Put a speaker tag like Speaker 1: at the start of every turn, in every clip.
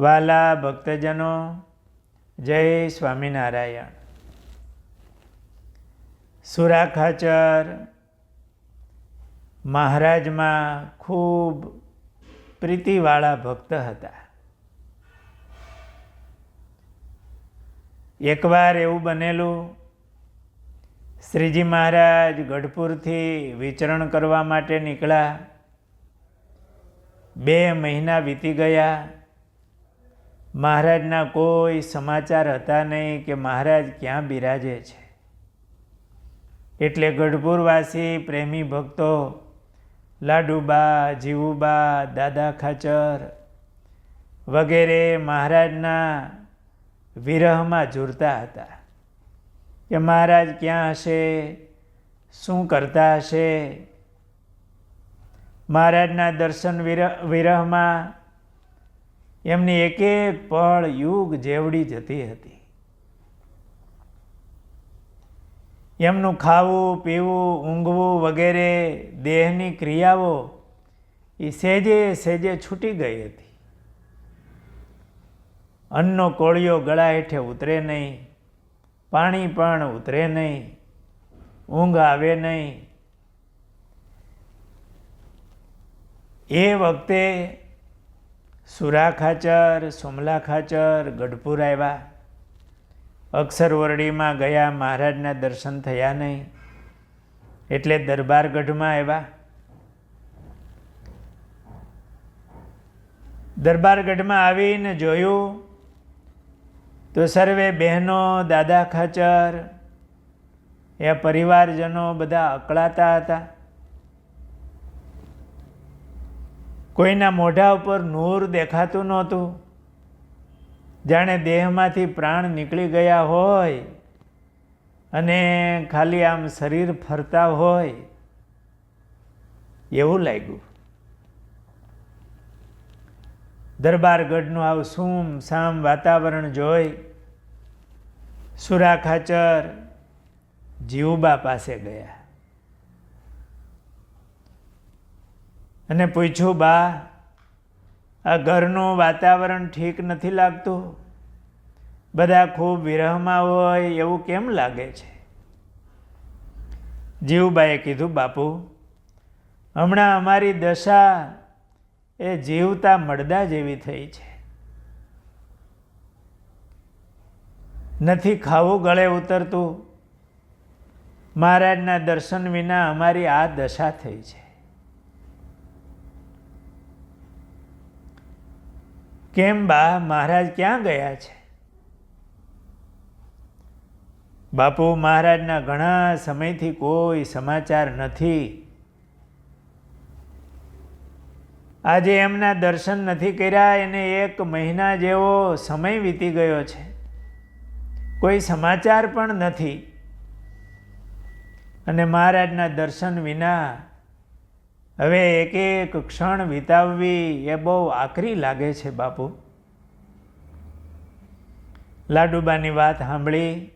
Speaker 1: વાલા ભક્તજનો, જય સ્વામિનારાયણ. સુરાખાચર મહારાજમાં ખૂબ પ્રીતિવાળા ભક્ત હતા. એકવાર એવું બનેલું, શ્રીજી મહારાજ ગઢપુરથી વિચરણ કરવા માટે નીકળ્યા. બે મહિના વીતી ગયા. મહારાજના કોઈ સમાચાર હતા નહીં કે મહારાજ ક્યાં બિરાજે છે. એટલે ગઢપુરવાસી પ્રેમી ભક્તો, લાડુબા, જીવુબા, દાદા ખાચર વગેરે મહારાજના વિરહમાં ઝૂરતા હતા કે મહારાજ ક્યાં હશે, શું કરતા હશે? મહારાજના દર્શન વિરહ, વિરહમાં એમની એક એક પળ યુગ જેવડી જતી હતી. એમનું ખાવું, પીવું, ઊંઘવું વગેરે દેહની ક્રિયાઓ એ સેજે સેજે છૂટી ગઈ હતી. અન્નનો કોળિયો ગળા હેઠે ઉતરે નહીં, પાણી પણ ઉતરે નહીં, ઊંઘ આવે નહીં. એ વખતે સુરા ખાચર, સોમલા ખાચર, ગઢપુર આવ્યા. અક્ષરવરડીમાં ગયા, મહારાજના દર્શન થયા નહીં. એટલે દરબારગઢમાં આવ્યા. દરબારગઢમાં આવીને જોયું, તો સર્વે બહેનો, દાદા ખાચર એ પરિવારજનો બધા અકળાતા હતા. કોઈના મોઢા ઉપર નૂર દેખાતું નહોતું. જાણે દેહમાંથી પ્રાણ નીકળી ગયા હોય અને ખાલી આમ શરીર ફરતા હોય. એવું લાગ્યું. દરબારગઢનું આવું સૂમ સામ વાતાવરણ જોઈ સુરા ખાચર જીવુબા પાસે ગયા. અને પૂછ્યું, બા, આ ઘરનું વાતાવરણ ઠીક નથી લાગતું? બધા ખૂબ વિરહમાં હોય એવું કેમ લાગે છે? જીવબાએ કીધું, બાપુ, હમણાં અમારી દશા એ જીવતા મળદા જેવી થઈ છે. નથી ખાવું ગળે ઉતરતું. મહારાજના દર્શન વિના અમારી આ દશા થઈ છે. કેમ બા? મહારાજ ક્યાં ગયા છે? બાપુ, મહારાજના ઘણા સમયથી કોઈ સમાચાર નથી. આજે એમના દર્શન નથી કર્યા, એને એક મહિના જેવો સમય વીતી ગયો છે. કોઈ સમાચાર પણ નથી. અને મહારાજના દર્શન વિના હવે એક એક ક્ષણ વિતાવવી એ બહુ આકરી લાગે છે, બાપુ. લાડુબાની વાત સાંભળી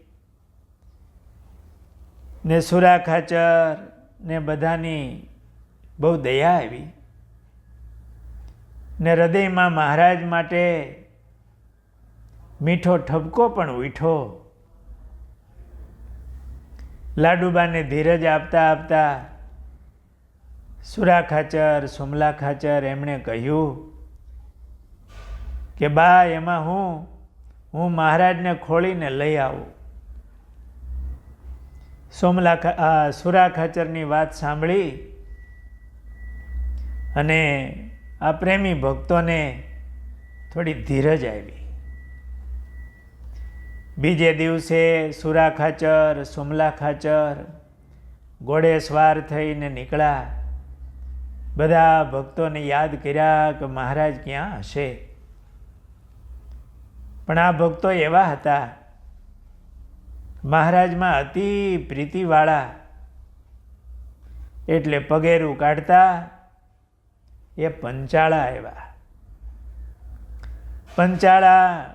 Speaker 1: ને સુરા ખાચર ને બધાની બહુ દયા આવી ને હૃદયમાં મહારાજ માટે મીઠો ઠપકો પણ ઉઠો લાડુબાને ધીરજ આપતા આપતા સુરા ખાચર, સુમલા ખાચર એમણે કહ્યું કે, બા, એમાં હું હું મહારાજને ખોળીને લઈ આવું. સોમલા સુરા ખાચરની વાત સાંભળી અને આ પ્રેમી ભક્તોને થોડી ધીરજ આવી. બીજે દિવસે સુરા ખાચર, સુમલા ખાચર ઘોડે સ્વાર થઈને નીકળ્યા. બધા ભક્તોને યાદ કર્યા કે મહારાજ ક્યાં હશે? પણ આ ભક્તો એવા હતા. મહારાજમાં અતિ પ્રીતિવાળા. એટલે પગેરું કાઢતા એ પંચાળા આવ્યા. પંચાળા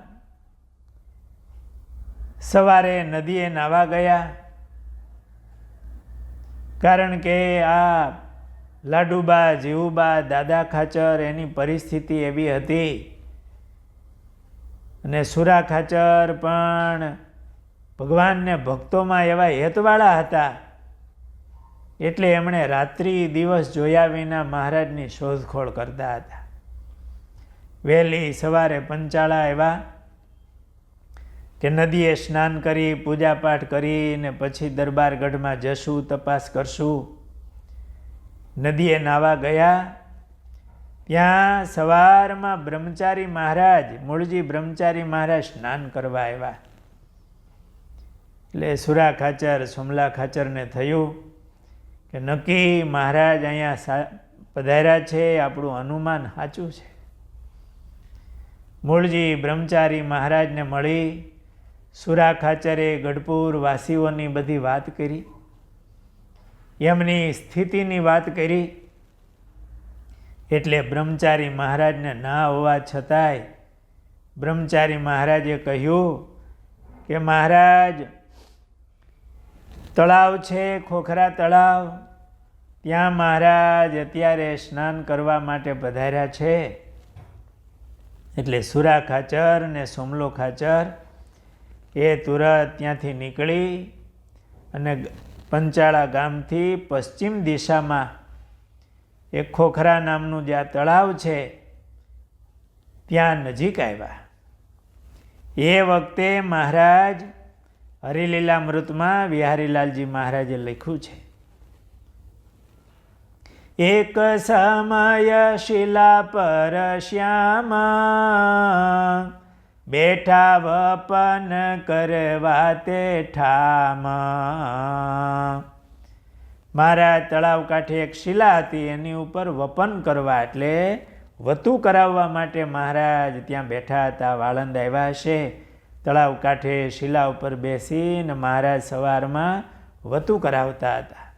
Speaker 1: સવારે નદીએ નાવા ગયા. કારણ કે આ લાડુબા, જીવુબા, દાદા ખાચર, એની પરિસ્થિતિ એવી હતી. અને સુરા ખાચર પણ ભગવાનને ભક્તોમાં એવા હેતવાળા હતા. એટલે એમણે રાત્રિ દિવસ જોયા વિના મહારાજની શોધખોળ કરતા હતા. વહેલી સવારે પંચાળા એવા કે નદીએ સ્નાન કરી, પૂજાપાઠ કરીને પછી દરબારગઢમાં જશું, તપાસ કરશું. નદીએ નાવા ગયા. ત્યાં સવારમાં બ્રહ્મચારી મહારાજ, મૂળજી બ્રહ્મચારી મહારાજ સ્નાન કરવા આવ્યા. એટલે સુરા ખાચર, સુમલા ખાચરને થયું કે નક્કી મહારાજ અહીંયા પધાર્યા છે, આપણું અનુમાન સાચું છે. મૂળજી બ્રહ્મચારી મહારાજને મળી, સુરા ખાચરે ગઢપુર વાસીઓની બધી વાત કરી. એમની સ્થિતિની વાત કરી. એટલે બ્રહ્મચારી મહારાજને ના હોવા છતાંય બ્રહ્મચારી મહારાજે કહ્યું કે મહારાજ, તળાવ છે, ખોખરા તળાવ. ત્યાં મહારાજ અત્યારે સ્નાન કરવા માટે પધાર્યા છે. એટલે સુરા ખાચર ને સોમલો ખાચર એ તુરત ત્યાંથી નીકળી અને પંચાળા ગામથી પશ્ચિમ દિશામાં એક ખોખરા નામનું જે આ તળાવ છે, ત્યાં નજીક આવ્યા. એ વખતે મહારાજ હરિલીલામૃતમાં વિહારીલાલજી મહારાજે લખ્યું છે, એક સમય શિલા પર શ્યામ બેઠા વપન કરવા તે ઠામ. મારા તળાવ કાંઠે એક શિલા હતી, એની ઉપર વપન કરવા એટલે વતુ કરાવવા માટે મહારાજ ત્યાં બેઠા હતા, વાળંદ આવ્યા હશે. તળાવ કાંઠે શિલા ઉપર બેસીને મહારાજ સવારમાં વતુ કરાવતા હતા.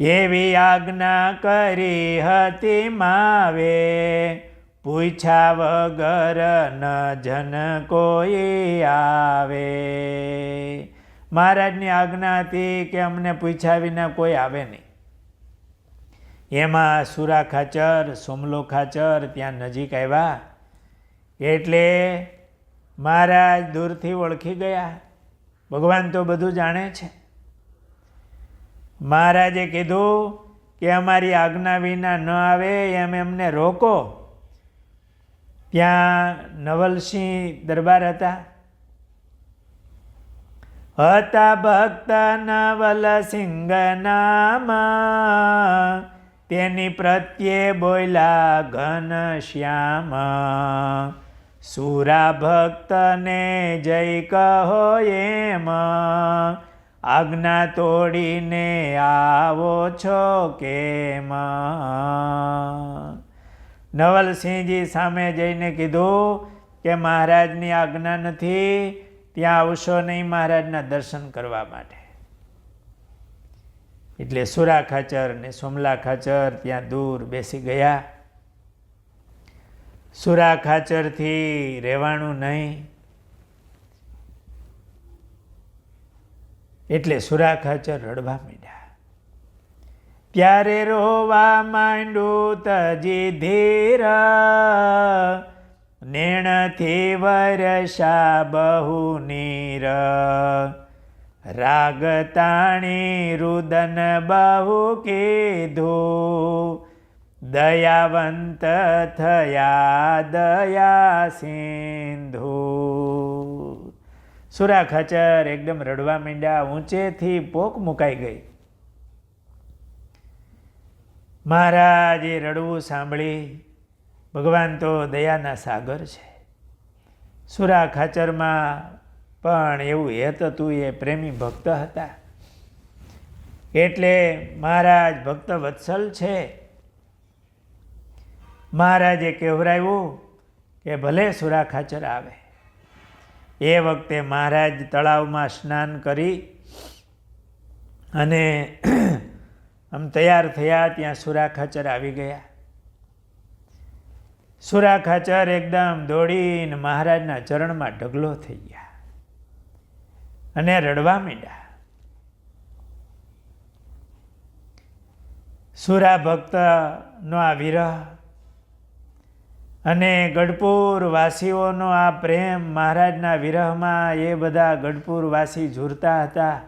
Speaker 1: એવી આજ્ઞા કરી હતી માવે. પૂછ્યા વગર ન જન કોઈ આવે. મહારાજની આજ્ઞા હતી કે અમને પૂછ્યા વિના કોઈ આવે નહીં. એમાં સુરા ખાચર, સોમલો ખાચર ત્યાં નજીક આવ્યા. એટલે મહારાજ દૂરથી ઓળખી ગયા. ભગવાન તો બધું જાણે છે. મહારાજે કીધું કે અમારી આજ્ઞા વિના ન આવે, એમ એમને રોકો. ત્યાં નવલસિંહ દરબાર હતા. હતા ભક્ત નવલસિંહ નામ તેની પ્રત્યે બોલા ઘન શ્યામ. સુરા ભક્તને જય કહો એમ. આજ્ઞા તોડીને આવો છો કેમ? નવલસિંહજી સામે જઈને કીધું કે મહારાજની આજ્ઞા નથી, ત્યાં આવશો નહીં મહારાજના દર્શન કરવા માટે. એટલે સુરા ખાચર ને સોમલા ખાચર ત્યાં દૂર બેસી ગયા. સુરા ખાચરથી રહેવાનું નહીં. એટલે સુરા ખાચર રડવા માંડ્યા. ત્યારે રોવા માંડું તજી ધીર. નેણથી વરસા બહુ નીર. રાગ તાણી રુદન બહુ કીધું. દયાવંત થયા દયા સિંધુ. સુરા ખચર એકદમ રડવા માંડ્યા, ઊંચેથી પોક મુકાઈ ગઈ. મહારાજે રડવું સાંભળી, ભગવાન તો દયાના સાગર છે. સુરા ખાચરમાં પણ એવું હેત હતું, એ પ્રેમી ભક્ત હતા. એટલે મહારાજ ભક્ત વત્સલ છે. મહારાજે કહેવરાયું કે ભલે સુરા ખાચર આવે. એ વખતે મહારાજ તળાવમાં સ્નાન કરી અને આમ તૈયાર થયા ત્યાં સુરા ખાચર આવી ગયા. સુરા ખાચર એકદમ દોડીને મહારાજના ચરણમાં ઢગલો થઈ ગયા અને રડવા માંડ્યા. સુરા ભક્તનો આ વિરહ અને ગઢપુર વાસીઓનો આ પ્રેમ મહારાજના વિરહમાં એ બધા ગઢપુર વાસી ઝૂરતા હતા.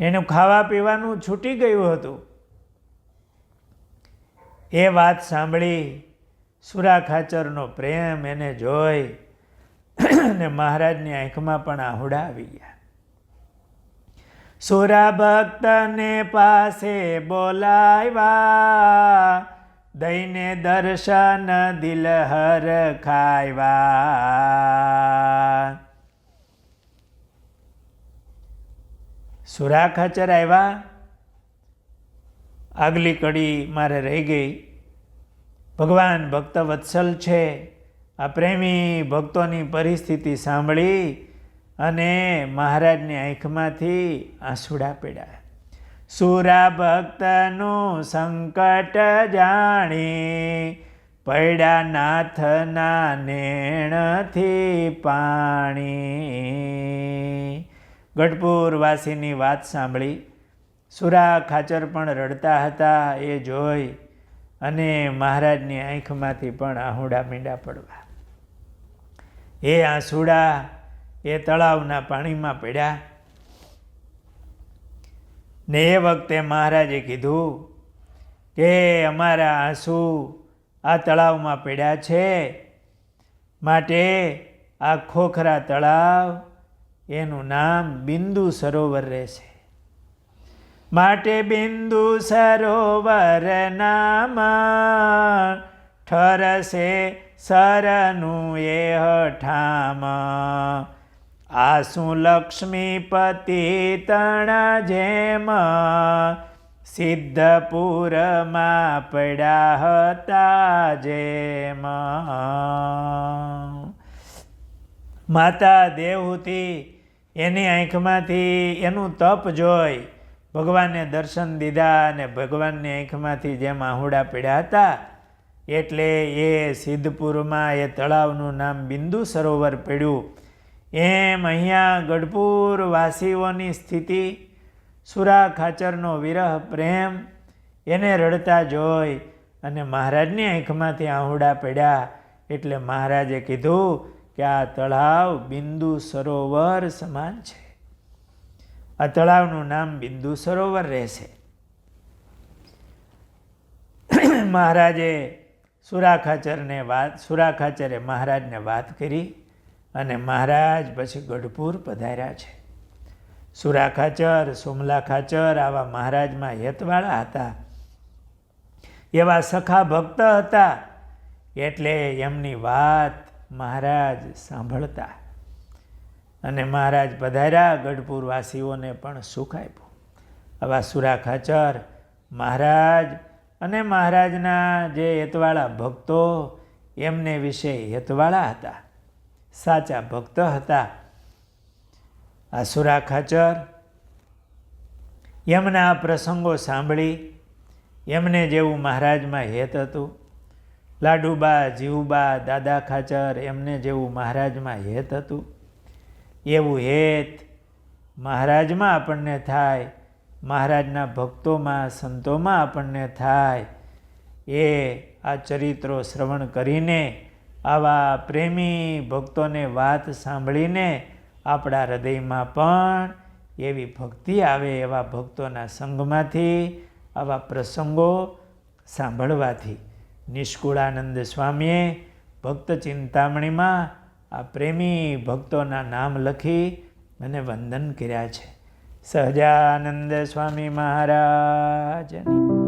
Speaker 1: એનું ખાવા પીવાનું છૂટી ગયું હતું. એ વાત સાંભળી સુરા ખાચરનો પ્રેમ એને જોઈ અને મહારાજની આંખમાં પણ આહુડા આવી ગયા. સુરા ભક્તને પાસે બોલાવ્યા, દઈને દર્શન દિલ હર ખાયવા. સુરા ખાચર આવ્યા આગલી કડી મારે રહી ગઈ. ભગવાન ભક્ત વત્સલ છે. આ પ્રેમી ભક્તોની પરિસ્થિતિ સાંભળી અને મહારાજની આંખમાંથી આંસુડા પીડા. સુરા ભક્તનું સંકટ જાણી પડ્યા નાથના નેણથી પાણી. ગઢપુર વાસીની વાત સાંભળી. સુરા ખાચર પણ રડતા હતા, એ જોઈ અને મહારાજની આંખમાંથી પણ આહુડા મીંડા પડવા. એ આંસુડા એ તળાવના પાણીમાં પડ્યા. ને એ વખતે મહારાજે કીધું કે અમારા આંસુ આ તળાવમાં પડ્યા છે. માટે આ ખોખરા તળાવ એનું નામ બિંદુ સરોવર રહેશે. માટે બિંદુ સરોવર નામ ઠરશે સરનું એ હઠામ. આસુ લક્ષ્મીપતિ તણ જેમ સિદ્ધપુરમાં પડ્યા હતા જેમ. માતા દેવહૂતિ એની આંખમાંથી એનું તપ જોઈ ભગવાનને દર્શન દીધા અને ભગવાનની આંખમાંથી જેમ આહુડા પીડ્યા હતા, એટલે એ સિદ્ધપુરમાં એ તળાવનું નામ બિંદુ સરોવર પડ્યું. એમ અહીંયા ગઢપુર વાસીઓની સ્થિતિ, સુરા ખાચરનો વિરહ પ્રેમ, એને રડતા જોઈ અને મહારાજની આંખમાંથી આહુડા પડ્યા એટલે મહારાજે કીધું કે આ તળાવ બિંદુ સરોવર સમાન છે. આ તળાવનું નામ બિંદુ સરોવર રહેશે. મહારાજે સુરાખાચરને વાત, સુરાખાચરે મહારાજને વાત કરી અને મહારાજ પછી ગઢપુર પધાર્યા છે. સુરાખાચર સુમલા ખાચર આવા મહારાજમાં હેતવાળા હતા. એવા સખા ભક્ત હતા. એટલે એમની વાત મહારાજ સાંભળતા. અને મહારાજ પધાર્યા, ગઢપુરવાસીઓને પણ સુખ આપ્યું. આવા સુરા ખાચર મહારાજ અને મહારાજના જે હેતવાળા ભક્તો, એમને વિશે હેતવાળા હતા. સાચા ભક્ત હતા. આ સુરા ખાચર એમના પ્રસંગો સાંભળી, એમને જેવું મહારાજમાં હેત હતું. લાડુબા જીવબા દાદા ખાચર, એમને જેવું મહારાજમાં હેત હતું. એવું હેત મહારાજમાં આપણને થાય, મહારાજના ભક્તોમાં, સંતોમાં આપણને થાય. એ આ ચરિત્રો શ્રવણ કરીને, આવા પ્રેમી ભક્તોને વાત સાંભળીને આપણા હૃદયમાં પણ એવી ભક્તિ આવે એવા ભક્તોના સંગમાંથી આવા પ્રસંગો સાંભળવાથી. નિષ્કુળાનંદ સ્વામીએ ભક્ત ચિંતામણીમાં આ પ્રેમી ભક્તોના નામ લખી અને વંદન કર્યા છે. સહજાનંદ સ્વામી મહારાજની